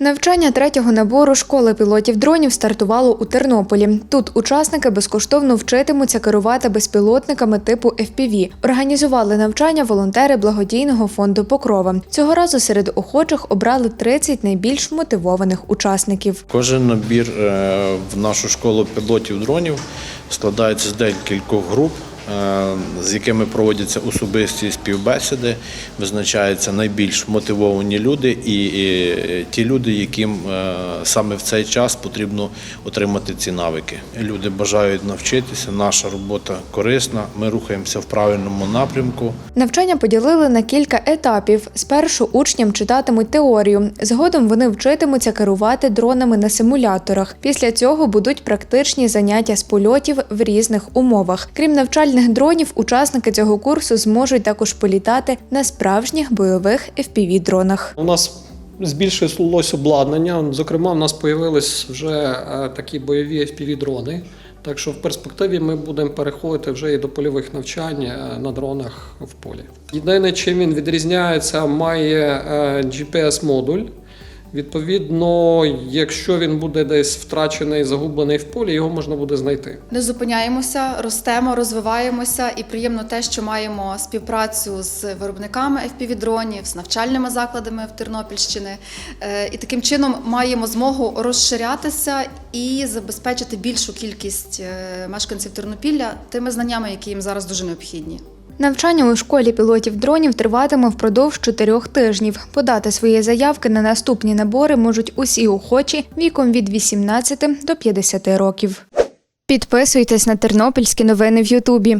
Навчання третього набору школи пілотів дронів стартувало у Тернополі. Тут учасники безкоштовно вчитимуться керувати безпілотниками типу FPV. Організували навчання волонтери благодійного фонду Покрова. Цього разу серед охочих обрали 30 найбільш мотивованих учасників. Кожен набір е, в нашу школу пілотів дронів складається з декількох груп, з якими проводяться особисті співбесіди, визначаються найбільш мотивовані люди і, і ті люди, яким е, саме в цей час потрібно отримати ці навики. Люди бажають навчитися, наша робота корисна, ми рухаємося в правильному напрямку. Навчання поділили на кілька етапів. Спершу учням читатимуть теорію. Згодом вони вчитимуться керувати дронами на симуляторах. Після цього будуть практичні заняття з польотів в різних умовах. Крім навчальних дронів, учасники цього курсу зможуть також політати на справжніх бойових fpv дронах У нас збільшилось обладнання. Зокрема, у нас появились вже е, такі бойові FPV-дрони. Так що в перспективі ми будемо переходити вже і до польових навчань е, на дронах в полі. Єдине, чим він відрізняється, має е, GPS-модуль. Відповідно, якщо він буде десь втрачений, загублений в полі, його можна буде знайти. Не зупиняємося, ростемо, розвиваємося, і приємно те, що маємо співпрацю з виробниками FPV-дронів, з навчальними закладами в Тернопільщини. Е, І таким чином маємо змогу розширятися і забезпечити більшу кількість е, мешканців Тернопілля тими знаннями, які їм зараз дуже необхідні. Навчання у школі пілотів дронів триватиме впродовж чотирьох тижнів. Подати свої заявки на наступні набори можуть усі охочі віком від 18 до 50 років. Підписуйтесь на тернопільські новини в Ютубі.